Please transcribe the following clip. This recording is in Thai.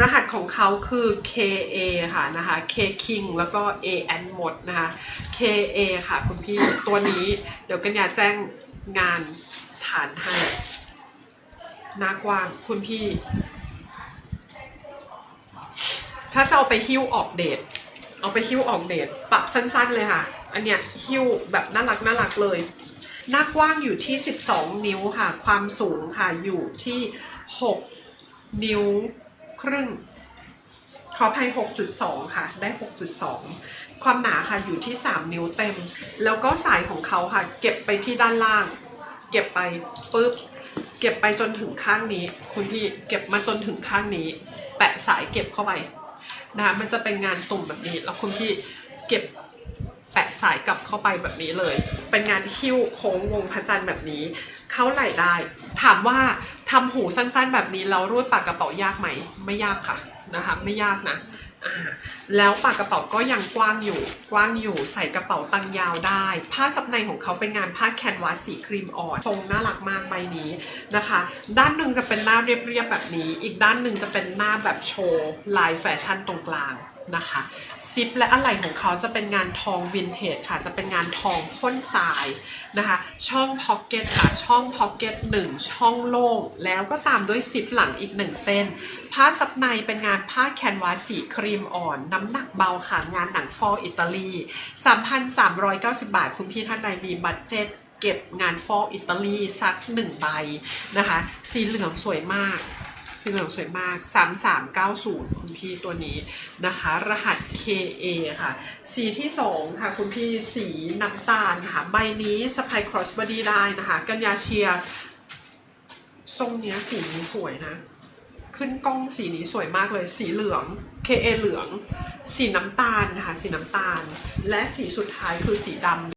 รหัสของเขาคือ KA ค่ะนะคะ K King แล้วก็ AN หมดนะคะ KA ค่ะคุณพี่ตัวนี้ เดี๋ยวกันยาแจ้งงานฐานให้นากว้างคุณพี่ ถ้าจะเอาไปหิ้วออกเดทเอาไปหิ้วออกเดทปรับสั้นๆเลยค่ะ อันเนี้ยหิ้วแบบน่ารักน่ารักเลยหน้ากว้างอยู่ที่ 12 นิ้วค่ะ ความสูงค่ะอยู่ที่ 6 นิ้ว ครึ่ง ขออภัย 6.2 ค่ะ ได้ 6.2 ความหนาค่ะอยู่ที่ 3 นิ้วเต็ม แล้วก็สายของเขาค่ะ เก็บไปที่ด้านล่าง เก็บไปปุ๊บ เก็บไปจนถึงข้างนี้ คุณพี่เก็บมาจนถึงข้างนี้ แปะสายเก็บเข้าไปนะคะมันจะเป็นงานตุ่มแบบนี้ แล้วคุณพี่เก็บแปะสายกลับเข้าไปแบบนี้เลย เป็นงานหิ้วโค้งวงพระจันทร์แบบนี้ เข้าไหลได้ ถามว่า ทำหูสั้นๆ แบบนี้แล้วรูดปากกระเป๋ายากไหม ไม่ยากค่ะนะคะไม่ยากนะแล้วปากกระเป๋าก็ยังกว้างอยู่กว้างอยู่ใส่กระเป๋าตังยาวได้ ผ้าซับในของเขาเป็นงานผ้าแคนวาสสีครีมอ่อนทรงน่ารักมากใบนี้นะคะ ด้านหนึ่งจะเป็นหน้าเรียบๆแบบนี้ อีกด้านหนึ่งจะเป็นหน้าแบบโชว์ลายแฟชั่นตรงกลางนะคะซิปและอะไหล่ของเขาจะเป็นงานทองวินเทจค่ะ จะเป็นงานทองพ่นทรายนะคะ ช่องพ็อกเก็ตค่ะ ช่องพ็อกเก็ตหนึ่งช่องโล่ง แล้วก็ตามด้วยซิปหลังอีกหนึ่งเส้น ผ้าซับในเป็นงานผ้าแคนวาสสีครีมอ่อน น้ำหนักเบาค่ะ งานหนังฟอร์อิตาลี 3,390 บาท คุณพี่ท่านใดมีบัตเจ็ตเก็บงานฟอร์อิตาลีสักหนึ่งใบนะคะ สีเหลืองสวยมาก สีเหลืองสวยมาก 3390 คุณพี่ตัวนี้นะคะ รหัส KA ค่ะ สีที่ 2 ค่ะ คุณพี่สีน้ำตาลค่ะ ใบนี้สะพายครอสบอดี้ได้นะคะ กัญญาเชียร์ทรงเนี้ยสีนี้สวยนะ ขึ้นกล้องสีนี้สวยมากเลย สีเหลือง KA เหลือง สีน้ำตาลนะคะสีน้ำตาล และสีสุดท้ายคือสีดำ